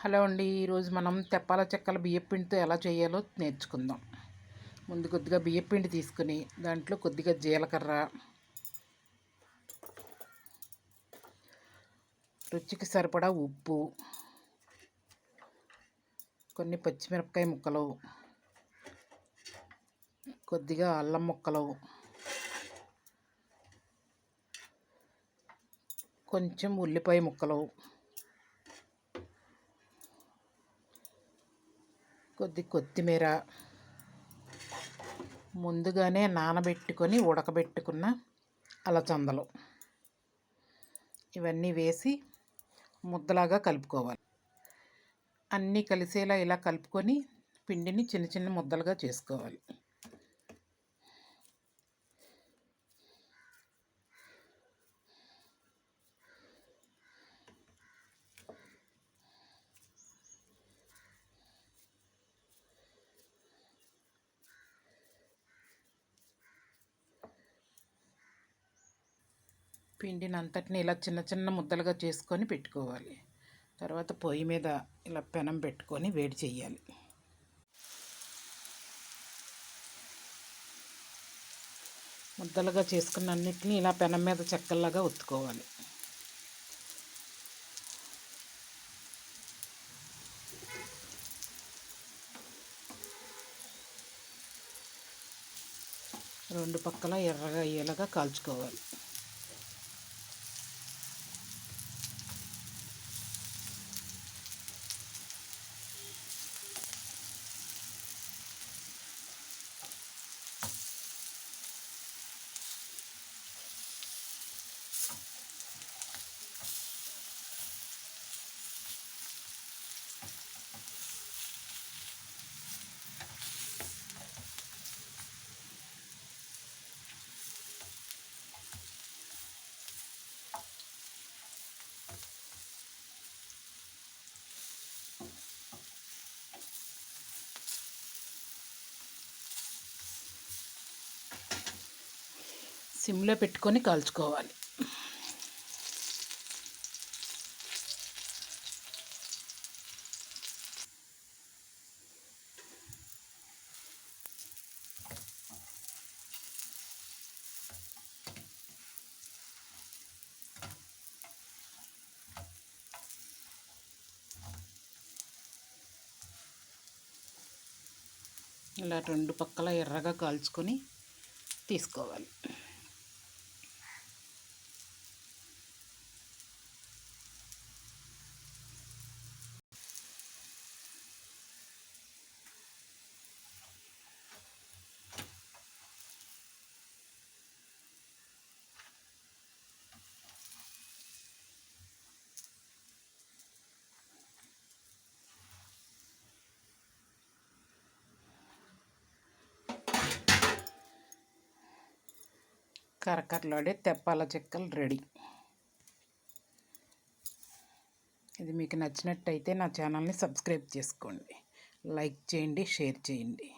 Hello అండి ఈరోజు మనం తెప్పాల చెక్కల బియ్యపిండితో ఎలా చేయాలో నేర్చుకుందాం. ముందు కొద్దిగా బియ్యపిండి తీసుకుని దాంట్లో కొద్దిగా జీలకర్ర రుచికి సరిపడా ఉప్పు కొన్ని పచ్చిమిరపకాయ ముక్కలు కొద్దిగా అల్లం ముక్కలు కొంచెం ఉల్లిపాయ ముక్కలు కొద్ది కొత్తిమీర ముందుగానే నానబెట్టుకొని ఉడకబెట్టుకున్న అలచందలు. ఇవన్నీ వేసి ముద్దలాగా కలుపుకోవాలి. అన్నీ కలిసేలా ఇలా కలుపుకొని పిండిని చిన్న చిన్న ముద్దలుగా చేసుకోవాలి. పిండిని అంతటిని ఇలా చిన్న చిన్న ముద్దలుగా చేసుకొని పెట్టుకోవాలి. తర్వాత పొయ్యి మీద ఇలా పెనం పెట్టుకొని వేడి చేయాలి. ముద్దలుగా చేసుకున్న అన్నిటిని ఇలా పెనం మీద చెక్కల్లాగా ఒత్తుకోవాలి. రెండు పక్కల ఎర్రగా అయ్యేలాగా కాల్చుకోవాలి. సిమ్లో పెట్టుకొని కాల్చుకోవాలి. ఇలా రెండు పక్కల ఎర్రగా కాల్చుకొని తీసుకోవాలి. కరకరలాడే తెప్పాల చెక్కలు రెడీ. ఇది మీకు నచ్చినట్టయితే నా ఛానల్ని సబ్స్క్రైబ్ చేసుకోండి. లైక్ చేయండి షేర్ చేయండి.